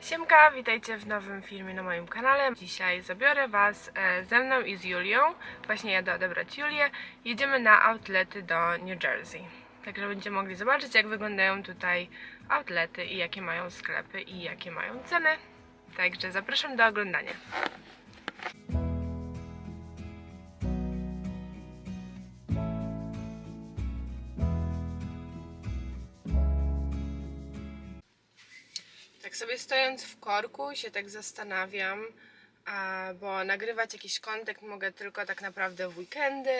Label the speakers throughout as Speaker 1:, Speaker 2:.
Speaker 1: Siemka, witajcie w nowym filmie na moim kanale. Dzisiaj zabiorę Was e, ze mną i z Julią. Właśnie jadę odebrać Julię. Jedziemy na outlety do New Jersey. Także będziemy mogli zobaczyć, jak wyglądają tutaj outlety i jakie mają sklepy i jakie mają ceny. Także zapraszam do oglądania. Tak sobie stojąc w korku się tak zastanawiam, a, bo nagrywać jakiś kontent mogę tylko tak naprawdę w weekendy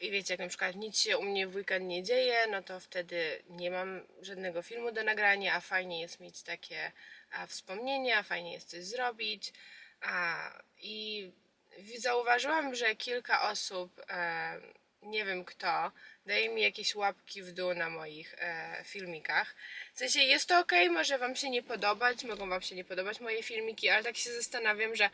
Speaker 1: i wiecie, jak na przykład nic się u mnie w weekend nie dzieje, no to wtedy nie mam żadnego filmu do nagrania, a fajnie jest mieć takie a, wspomnienia, fajnie jest coś zrobić. A, I zauważyłam, że kilka osób, e, nie wiem kto, daje mi jakieś łapki w dół na moich e, filmikach. W sensie jest to ok, może Wam się nie podobać, mogą Wam się nie podobać moje filmiki, ale tak się zastanawiam, że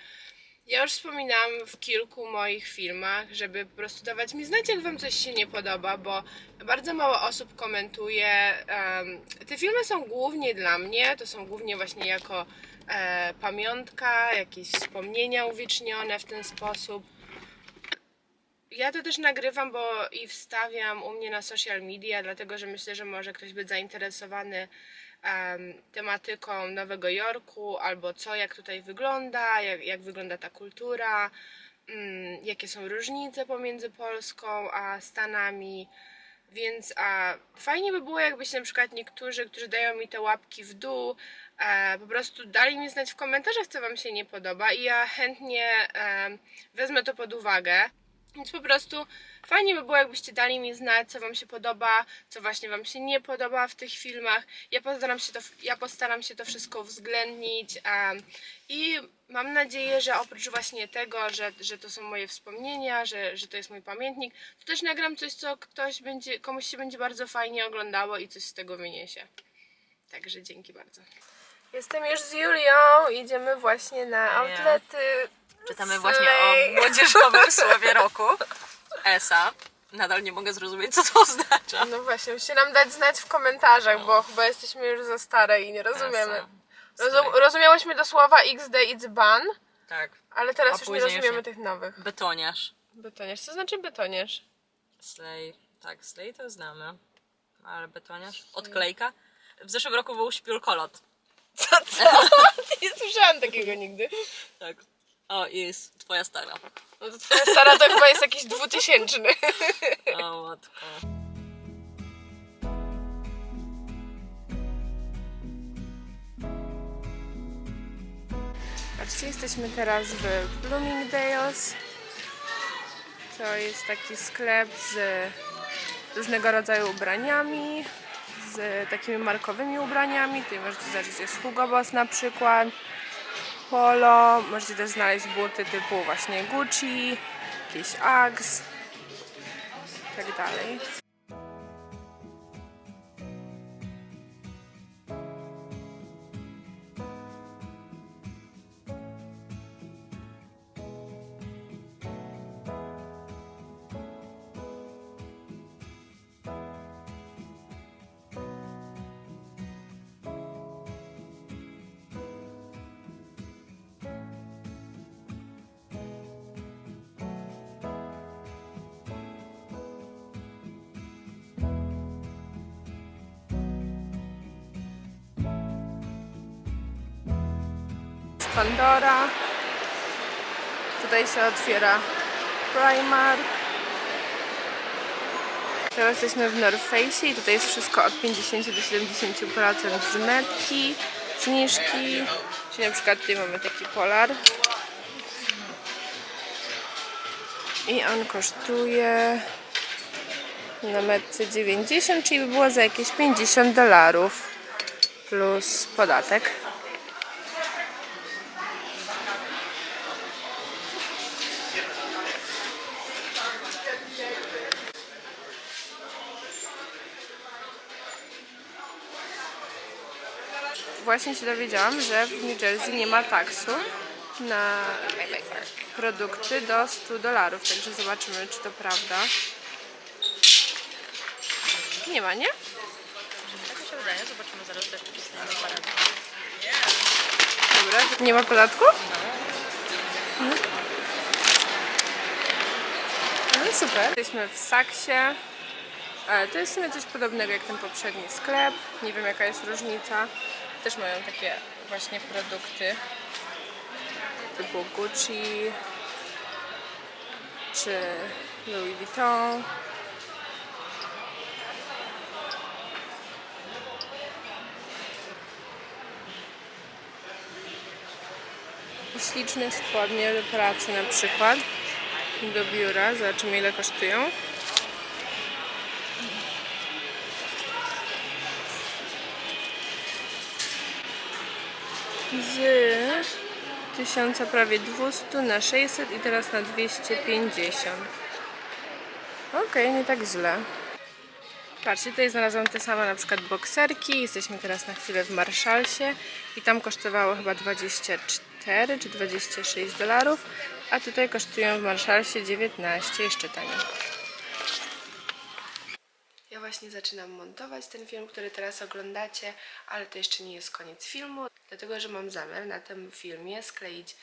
Speaker 1: ja już wspominałam w kilku moich filmach, żeby po prostu dawać mi znać, jak Wam coś się nie podoba, bo bardzo mało osób komentuje. te filmy są głównie dla mnie, to są głównie właśnie jako e, pamiątka, jakieś wspomnienia uwiecznione w ten sposób. Ja to też nagrywam, bo i wstawiam u mnie na social media, dlatego że myślę, że może ktoś być zainteresowany em, tematyką Nowego Jorku, albo co, jak tutaj wygląda, jak, jak wygląda ta kultura, mm, jakie są różnice pomiędzy Polską a Stanami. Więc a, fajnie by było, jakbyście na przykład niektórzy, którzy dają mi te łapki w dół, e, po prostu dali mi znać w komentarzach, co Wam się nie podoba, i ja chętnie e, wezmę to pod uwagę. Więc po prostu fajnie by było, jakbyście dali mi znać, co Wam się podoba, co właśnie Wam się nie podoba w tych filmach. Ja postaram się to, ja postaram się to wszystko uwzględnić em, i mam nadzieję, że oprócz właśnie tego, że, że to są moje wspomnienia, że, że to jest mój pamiętnik, to też nagram coś, co ktoś będzie, komuś się będzie bardzo fajnie oglądało i coś z tego wyniesie. Także dzięki bardzo. Jestem już z Julią, idziemy właśnie na outlety.
Speaker 2: Czytamy właśnie o młodzieżowym słowie roku. ESA. Nadal nie mogę zrozumieć, co to oznacza.
Speaker 1: No właśnie, musicie nam dać znać w komentarzach, bo chyba jesteśmy już za stare i nie rozumiemy. Rozum, rozumiałyśmy do słowa XD it's ban,
Speaker 2: Tak.
Speaker 1: ale teraz
Speaker 2: A
Speaker 1: już nie
Speaker 2: później już
Speaker 1: rozumiemy
Speaker 2: nie.
Speaker 1: tych nowych.
Speaker 2: Betoniarz.
Speaker 1: Betoniarz, co znaczy betoniarz?
Speaker 2: Slay. Tak, slay to znamy. Ale betoniarz? Odklejka? W zeszłym roku był śpiulkolot.
Speaker 1: Co, co? Nie słyszałam takiego nigdy.
Speaker 2: Tak. O, jest twoja stara.
Speaker 1: No to twoja stara to chyba jest jakiś dwutysięczny.
Speaker 2: O, matko.
Speaker 1: Patrzcie, jesteśmy teraz w Bloomingdale's. To jest taki sklep z różnego rodzaju ubraniami, z takimi markowymi ubraniami. Tutaj możecie zobaczyć, jest Hugo Boss na przykład, Polo. Możecie też znaleźć buty typu właśnie Gucci, jakieś i tak dalej. Pandora. Tutaj się otwiera Primark. Teraz jesteśmy w North Face i tutaj jest wszystko od 50 do 70% z metki, zniżki. Czyli na przykład tutaj mamy taki polar. I on kosztuje na metce 90, czyli by było za jakieś 50 dolarów plus podatek. Właśnie się dowiedziałam, że w New Jersey nie ma taksu na produkty do 100 dolarów, także zobaczymy, czy to prawda. Nie ma, nie?
Speaker 2: Tak mi się wydaje. Zobaczymy zaraz, pisane
Speaker 1: Dobra, nie ma podatku? No. No super. Jesteśmy w Saksie. E, To jest w sumie coś podobnego jak ten poprzedni sklep. Nie wiem jaka jest różnica. Też mają takie właśnie produkty typu Gucci czy Louis Vuitton. Śliczne spodnie do pracy na przykład do biura. Zobaczymy ile kosztują. Z 1000 prawie 200 na 600 i teraz na 250. Okej, nie tak źle. Patrzcie, tutaj znalazłam te same na przykład bokserki. Jesteśmy teraz na chwilę w Marszalsie i tam kosztowało chyba 24 czy 26 dolarów, a tutaj kosztują w Marszalsie 19, jeszcze taniej. Ja właśnie zaczynam montować ten film, który teraz oglądacie, ale to jeszcze nie jest koniec filmu, dlatego że mam zamiar na tym filmie skleić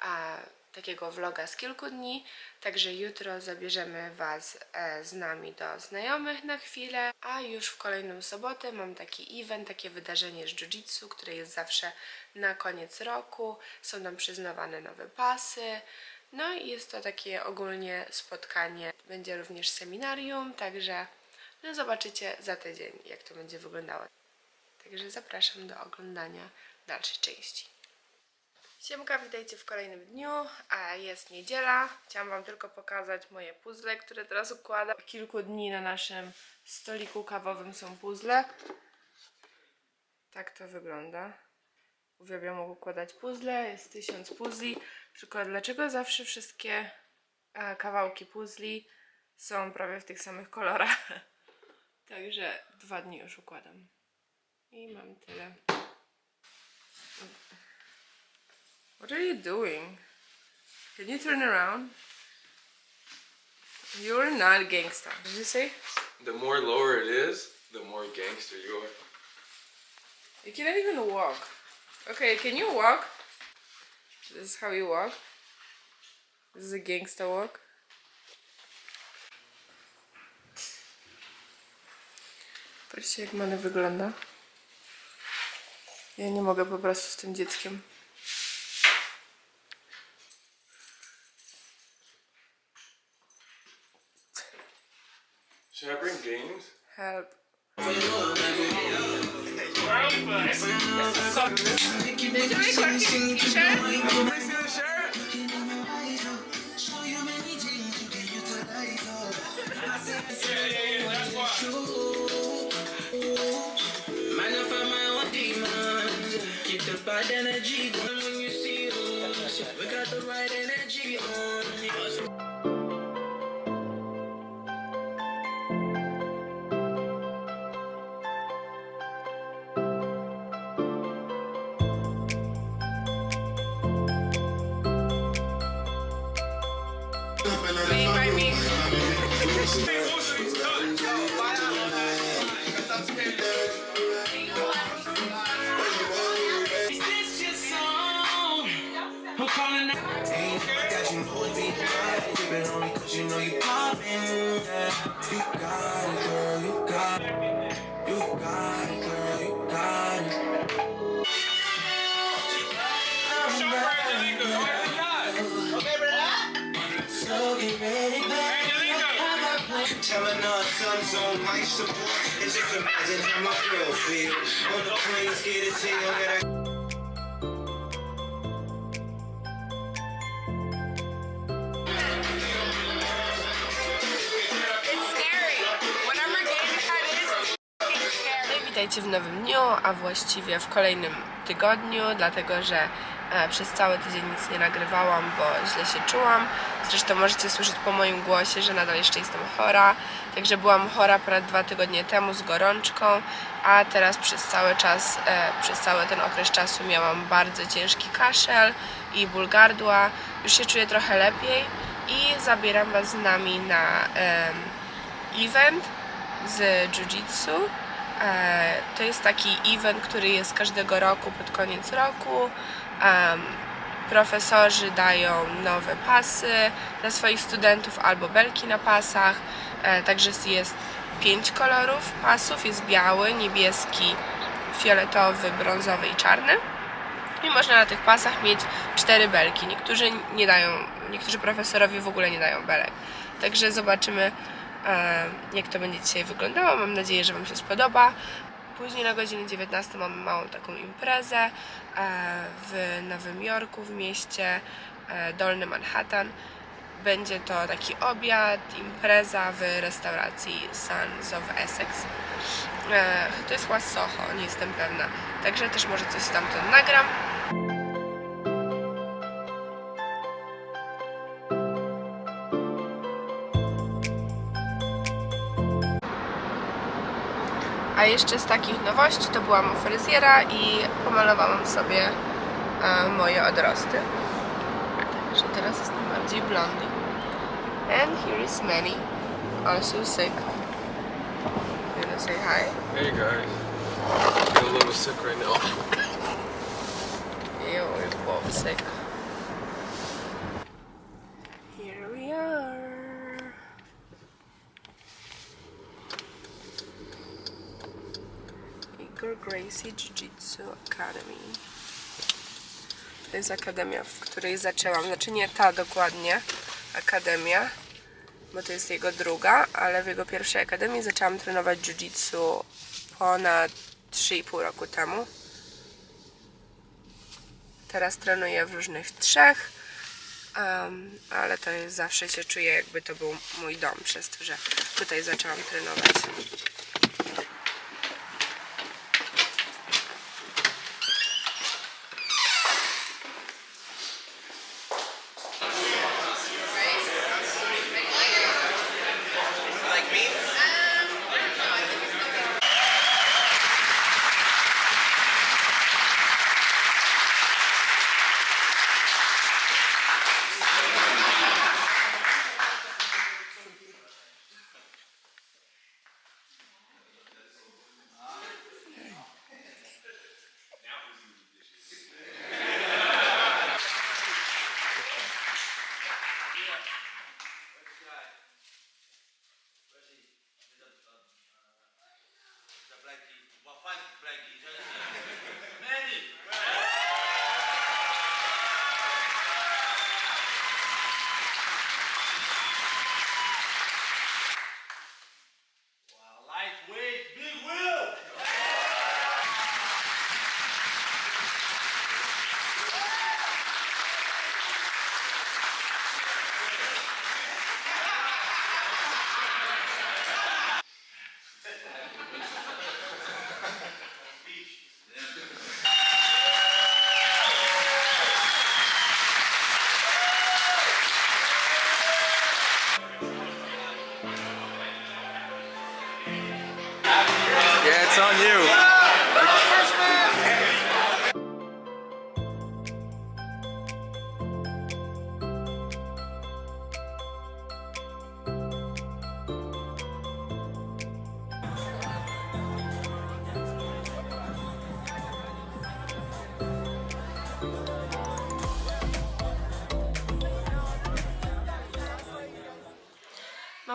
Speaker 1: a, takiego vloga z kilku dni, także jutro zabierzemy Was e, z nami do znajomych na chwilę, a już w kolejną sobotę mam taki event, takie wydarzenie z jiu-jitsu, które jest zawsze na koniec roku, są nam przyznawane nowe pasy, no i jest to takie ogólnie spotkanie, będzie również seminarium, także no zobaczycie za tydzień, jak to będzie wyglądało. Także zapraszam do oglądania dalszej części. Siemka, witajcie w kolejnym dniu, a jest niedziela. Chciałam Wam tylko pokazać moje puzzle, które teraz układam. Kilku dni na naszym stoliku kawowym są puzzle. Tak to wygląda. Uwielbiam układać puzzle, jest tysiąc puzli. Tylko dlaczego zawsze wszystkie e, kawałki puzli są prawie w tych samych kolorach? Także dwa dni już układam. I mam tyle. What are you doing? Can you turn around? You're not gangster. Did you say?
Speaker 3: The more lower it is, the more gangster you are.
Speaker 1: You cannot even walk. Okay, can you walk? This is how you walk. This is a gangster walk. Patrzcie jak Mane wygląda. Ja nie mogę po prostu z tym dzieckiem.
Speaker 4: Bad energy going when you see us. We got the right energy on. This
Speaker 5: you know you poppin', yeah. You got it, girl, you got it. You got it, girl, you got it. So get ready, baby. Telling us something's on life support. And just imagine how my girl feel. On the planes, get a tail that I
Speaker 1: W nowym dniu, a właściwie w kolejnym tygodniu, dlatego że e, przez cały tydzień nic nie nagrywałam, bo źle się czułam. Zresztą możecie słyszeć po moim głosie, że nadal jeszcze jestem chora. Także byłam chora ponad dwa tygodnie temu z gorączką, a teraz przez cały czas, e, przez cały ten okres czasu miałam bardzo ciężki kaszel i ból gardła. Już się czuję trochę lepiej i zabieram Was z nami na event z jiu-jitsu To jest taki event, który jest każdego roku pod koniec roku. Profesorzy dają nowe pasy dla swoich studentów albo belki na pasach. E, Także jest pięć kolorów pasów. Jest biały, niebieski, fioletowy, brązowy i czarny. I można na tych pasach mieć cztery belki. Niektórzy nie dają, niektórzy profesorowie w ogóle nie dają belek. Także zobaczymy, e, jak to będzie dzisiaj wyglądało. Mam nadzieję, że Wam się spodoba. Później na godzinę 19 mamy małą taką imprezę e, w Nowym Jorku, w mieście e, Dolny Manhattan. Będzie to taki obiad, impreza w restauracji Sons of Essex. E, to jest chyba Soho, nie jestem pewna. Także też może coś stamtąd nagram. A jeszcze z takich nowości to byłam u fryzjera i pomalowałam sobie e, moje odrosty. Także teraz jestem bardziej blondy. And here is Manny, also sick. You wanna say hi?
Speaker 3: Hey guys. I feel a little sick right now.
Speaker 1: Yeah, we're both sick. Here we are. Gracie Jiu-Jitsu Academy. To jest akademia, w której zaczęłam. Znaczy nie ta dokładnie akademia, bo to jest jego druga, ale w jego pierwszej akademii zaczęłam trenować jiu-jitsu ponad 3,5 roku temu. Teraz trenuję w różnych trzech, em, ale to jest zawsze się czuję, jakby to był mój dom, przez to, że tutaj zaczęłam trenować.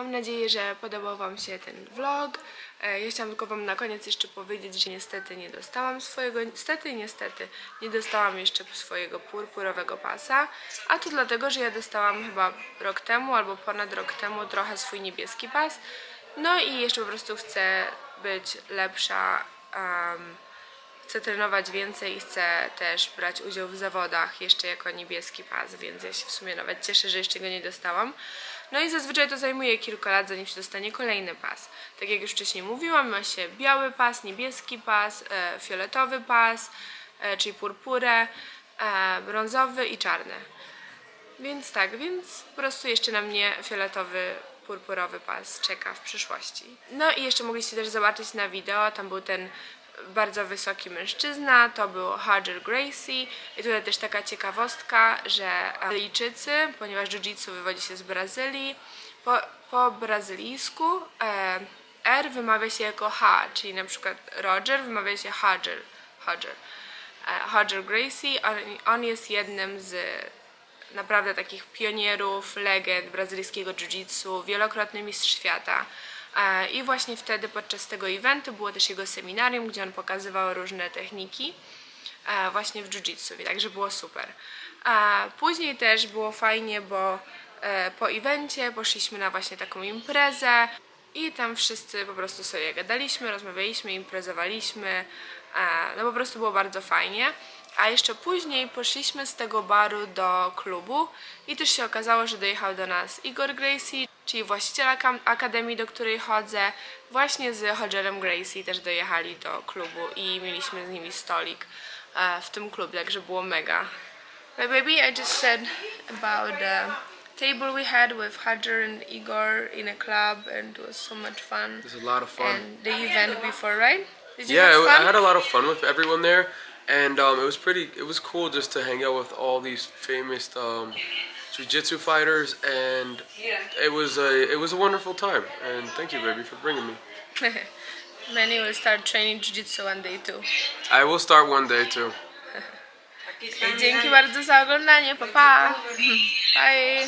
Speaker 1: Mam nadzieję, że podobał Wam się ten vlog. E, Ja chciałam tylko Wam na koniec jeszcze powiedzieć, że niestety nie dostałam swojego, niestety, niestety, nie dostałam jeszcze swojego purpurowego pasa, a to dlatego, że ja dostałam chyba rok temu albo ponad rok temu trochę swój niebieski pas. No i jeszcze po prostu chcę być lepsza, em, chcę trenować więcej i chcę też brać udział w zawodach jeszcze jako niebieski pas, więc ja się w sumie nawet cieszę, że jeszcze go nie dostałam. No i zazwyczaj to zajmuje kilka lat, zanim się dostanie kolejny pas. Tak jak już wcześniej mówiłam, ma się biały pas, niebieski pas, e, fioletowy pas, e, czyli purpurę, e, brązowy i czarny. Więc tak, więc po prostu jeszcze na mnie fioletowy, purpurowy pas czeka w przyszłości. No i jeszcze mogliście też zobaczyć na wideo, tam był ten bardzo wysoki mężczyzna, to był Hodger Gracie i tutaj też taka ciekawostka, że Brazylijczycy, ponieważ jiu-jitsu wywodzi się z Brazylii, po, po brazylijsku e, R wymawia się jako H, czyli na przykład Roger wymawia się Hodger. Hodger. E, Gracie, on, on jest jednym z naprawdę takich pionierów, legend brazylijskiego jiu-jitsu, wielokrotny mistrz świata. I właśnie wtedy podczas tego eventu było też jego seminarium, gdzie on pokazywał różne techniki właśnie w jiu-jitsu, także było super. A później też było fajnie, bo e, po evencie poszliśmy na właśnie taką imprezę i tam wszyscy po prostu sobie gadaliśmy, rozmawialiśmy, imprezowaliśmy, no po prostu było bardzo fajnie. A jeszcze później poszliśmy z tego baru do klubu i też się okazało, że dojechał do nas Igor Gracie, czyli właściciel akademii, do której chodzę, właśnie z Hodgerem Gracie też dojechali do klubu i mieliśmy z nimi stolik e, w tym klubie, także było mega. But baby, I just said about the table we had with Hodger and Igor in a club and it was so much fun.
Speaker 6: It was a lot of fun.
Speaker 1: And the event before, right? Did you
Speaker 6: yeah,
Speaker 1: have
Speaker 6: I had a lot of fun with everyone there, and um, it was pretty. It was cool just to hang out with all these famous um, jiu-jitsu fighters, and it was a it was a wonderful time. And thank you, baby, for bringing me.
Speaker 1: Many will start training jiu-jitsu one day too.
Speaker 6: I will start one day too.
Speaker 1: Dzięki bardzo za oglądanie, pa pa! Bye!